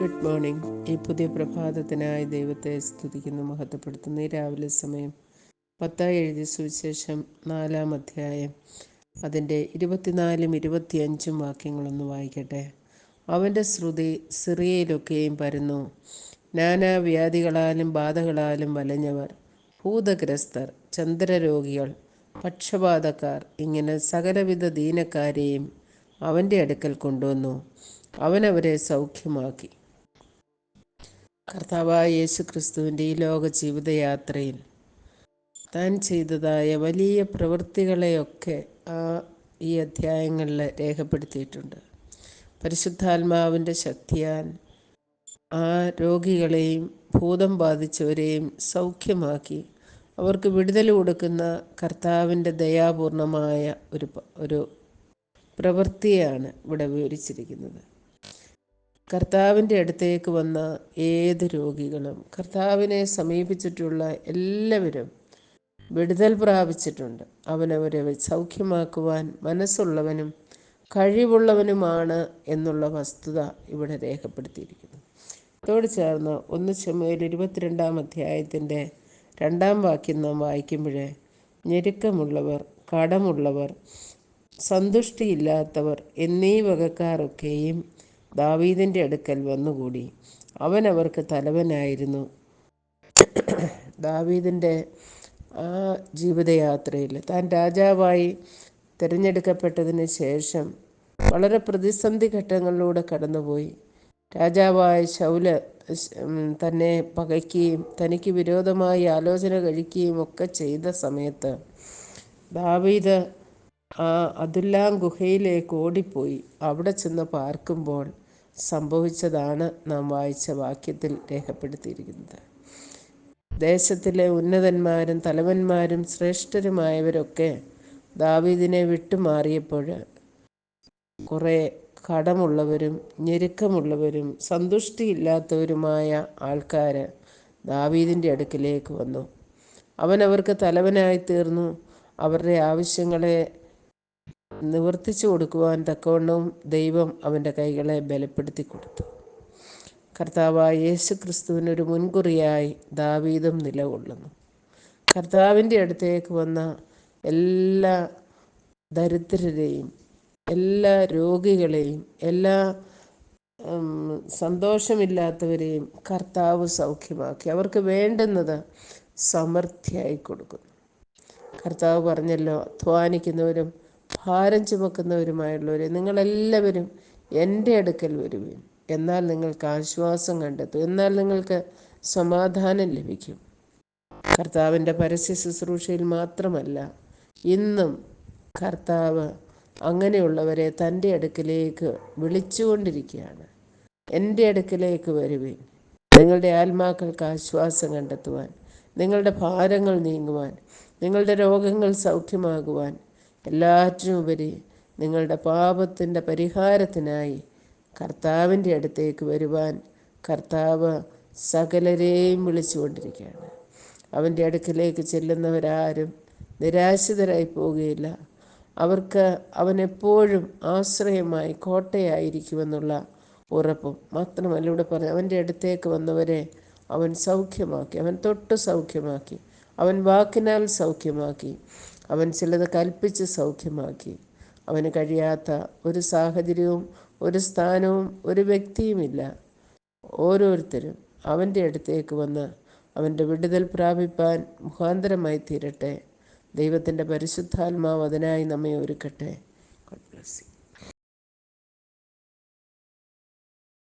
Morning. ഈ പുതിയ പ്രഭാതത്തിനായി ദൈവത്തെ സ്തുതിക്കുന്നു മഹത്വപ്പെടുത്തുന്നു. ഈ രാവിലെ സമയം പത്തായി എഴുതിയ സുവിശേഷം നാലാം അധ്യായം. അതിന്റെ ഇരുപത്തിനാലും ഇരുപത്തിയഞ്ചും വാക്യങ്ങളൊന്ന് വായിക്കട്ടെ. അവന്റെ ശ്രുതി സിറിയയിലൊക്കെയും പരന്നു. നാനാവ്യാധികളാലും ബാധകളാലും വലഞ്ഞവർ ഭൂതഗ്രസ്തർ ചന്ദ്രരോഗികൾ പക്ഷപാതക്കാർ ഇങ്ങനെ സകലവിധ ദീനക്കാരെയും അവന്റെ അടുക്കൽ കൊണ്ടുവന്നു. അവനവരെ സൗഖ്യമാക്കി. കർത്താവായ യേശു ക്രിസ്തുവിന്റെ ഈ ലോക ജീവിതയാത്രയിൽ താൻ ചെയ്തതായ വലിയ പ്രവൃത്തികളെയൊക്കെ ആ ഈ അധ്യായങ്ങളിൽ രേഖപ്പെടുത്തിയിട്ടുണ്ട്. പരിശുദ്ധാത്മാവിന്റെ ശക്തിയാൽ ആ രോഗികളെയും ഭൂതം ബാധിച്ചവരെയും സൗഖ്യമാക്കി അവർക്ക് വിടുതൽ കൊടുക്കുന്ന കർത്താവിന്റെ ദയാപൂർണമായ ഒരു ഒരു പ്രവൃത്തിയാണ് ഇവിടെ വിവരിച്ചിരിക്കുന്നത്. കർത്താവിന്റെ അടുത്തേക്ക് വന്ന ഏത് രോഗികളും കർത്താവിനെ സമീപിച്ചിട്ടുള്ള എല്ലാവരും വിടുതൽ പ്രാപിച്ചിട്ടുണ്ട്. അവനവരെ സൗഖ്യമാക്കുവാൻ മനസ്സുള്ളവനും കഴിവുള്ളവനുമാണ് എന്നുള്ള വസ്തുത ഇവിടെ രേഖപ്പെടുത്തിയിരിക്കുന്നു. ഇതോട് ചേർന്ന് ഒന്ന് ചുമയിൽ ഇരുപത്തിരണ്ടാം അധ്യായത്തിന്റെ രണ്ടാം വാക്യം നാം വായിക്കുമ്പോഴേ ഞെരുക്കമുള്ളവർ കടമുള്ളവർ സന്തുഷ്ടിയില്ലാത്തവർ എന്നീ വകക്കാരൊക്കെയും ദാവീദിന്റെ അടുക്കൽ വന്നുകൂടി. അവൻ അവർക്ക് തലവനായിരുന്നു. ദാവീദിന്റെ ആ ജീവിതയാത്രയിൽ താൻ രാജാവായി തിരഞ്ഞെടുക്കപ്പെട്ടതിന് ശേഷം വളരെ പ്രതിസന്ധി ഘട്ടങ്ങളിലൂടെ കടന്നുപോയി. രാജാവായ ശൗല തന്നെ പകയ്ക്കുകയും തനിക്ക് വിരോധമായി ആലോചന കഴിക്കുകയും ഒക്കെ ചെയ്ത സമയത്ത് ദാവീദ് ആ അതുല്ലാം ഗുഹയിലേക്ക് ഓടിപ്പോയി അവിടെ ചെന്ന് പാർക്കുമ്പോൾ സംഭവിച്ചതാണ് നാം വായിച്ച വാക്യത്തിൽ രേഖപ്പെടുത്തിയിരിക്കുന്നത്. ദേശത്തിലെ ഉന്നതന്മാരും തലവന്മാരും ശ്രേഷ്ഠരുമായവരൊക്കെ ദാവീദിനെ വിട്ടുമാറിയപ്പോൾ കുറേ കടമുള്ളവരും ഞെരുക്കമുള്ളവരും സന്തുഷ്ടിയില്ലാത്തവരുമായ ആൾക്കാർ ദാവീദിന്റെ അടുക്കിലേക്ക് വന്നു. അവൻ അവർക്ക് തലവനായി തീർന്നു. അവരുടെ ആവശ്യങ്ങളെ നിവർത്തിച്ചു കൊടുക്കുവാൻ തക്കവണ്ണവും ദൈവം അവന്റെ കൈകളെ ബലപ്പെടുത്തി കൊടുത്തു. കർത്താവായ യേശു ക്രിസ്തുവിനൊരു മുൻകുറിയായി ദാവീദും നിലകൊള്ളുന്നു. കർത്താവിന്റെ അടുത്തേക്ക് വന്ന എല്ലാ ദരിദ്രരെയും എല്ലാ രോഗികളെയും എല്ലാ സന്തോഷമില്ലാത്തവരെയും കർത്താവ് സൗഖ്യമാക്കി. അവർക്ക് വേണ്ടുന്നത് സമൃദ്ധിയായി കൊടുക്കുന്നു. കർത്താവ് പറഞ്ഞല്ലോ അധ്വാനിക്കുന്നവരും ഭാരം ചുമക്കുന്നവരുമായുള്ളവരെ നിങ്ങളെല്ലാവരും എന്റെ അടുക്കൽ വരുവിൻ. എന്നാൽ നിങ്ങൾക്ക് ആശ്വാസം കണ്ടെത്തും. എന്നാൽ നിങ്ങൾക്ക് സമാധാനം ലഭിക്കും. കർത്താവിന്റെ പരസ്യ ശുശ്രൂഷയിൽ മാത്രമല്ല ഇന്നും കർത്താവ് അങ്ങനെയുള്ളവരെ തന്റെ അടുക്കിലേക്ക് വിളിച്ചുകൊണ്ടിരിക്കുകയാണ്. എന്റെ അടുക്കിലേക്ക് വരുവിൻ. നിങ്ങളുടെ ആത്മാക്കൾക്ക് ആശ്വാസം കണ്ടെത്തുവാൻ നിങ്ങളുടെ ഭാരങ്ങൾ നീങ്ങുവാൻ നിങ്ങളുടെ രോഗങ്ങൾ സൗഖ്യമാകുവാൻ എല്ലാറ്റിനുപരി നിങ്ങളുടെ പാപത്തിന്റെ പരിഹാരത്തിനായി കർത്താവിന്റെ അടുത്തേക്ക് വരുവാൻ കർത്താവ് സകലരെയും വിളിച്ചുകൊണ്ടിരിക്കുകയാണ്. അവന്റെ അടുക്കിലേക്ക് ചെല്ലുന്നവരാരും നിരാശിതരായി പോവുകയില്ല. അവർക്ക് അവനെപ്പോഴും ആശ്രയമായി കോട്ടയായിരിക്കുമെന്നുള്ള ഉറപ്പും മാത്രമല്ല ഇവിടെ പറഞ്ഞു അവന്റെ അടുത്തേക്ക് വന്നവരെ അവൻ സൗഖ്യമാക്കി അവൻ തൊട്ട് സൗഖ്യമാക്കി അവൻ വാക്കിനാൽ സൗഖ്യമാക്കി അവൻ ചിലത് കൽപ്പിച്ച് സൗഖ്യമാക്കി. അവന് കഴിയാത്ത ഒരു സാഹചര്യവും ഒരു സ്ഥാനവും ഒരു വ്യക്തിയുമില്ല. ഓരോരുത്തരും അവന്റെ അടുത്തേക്ക് വന്ന് അവന്റെ വിടുതൽ പ്രാപിപ്പാൻ മുഖാന്തരമായി തീരട്ടെ. ദൈവത്തിന്റെ പരിശുദ്ധാത്മാവ് അതിനായി നമ്മെ ഒരുക്കട്ടെ.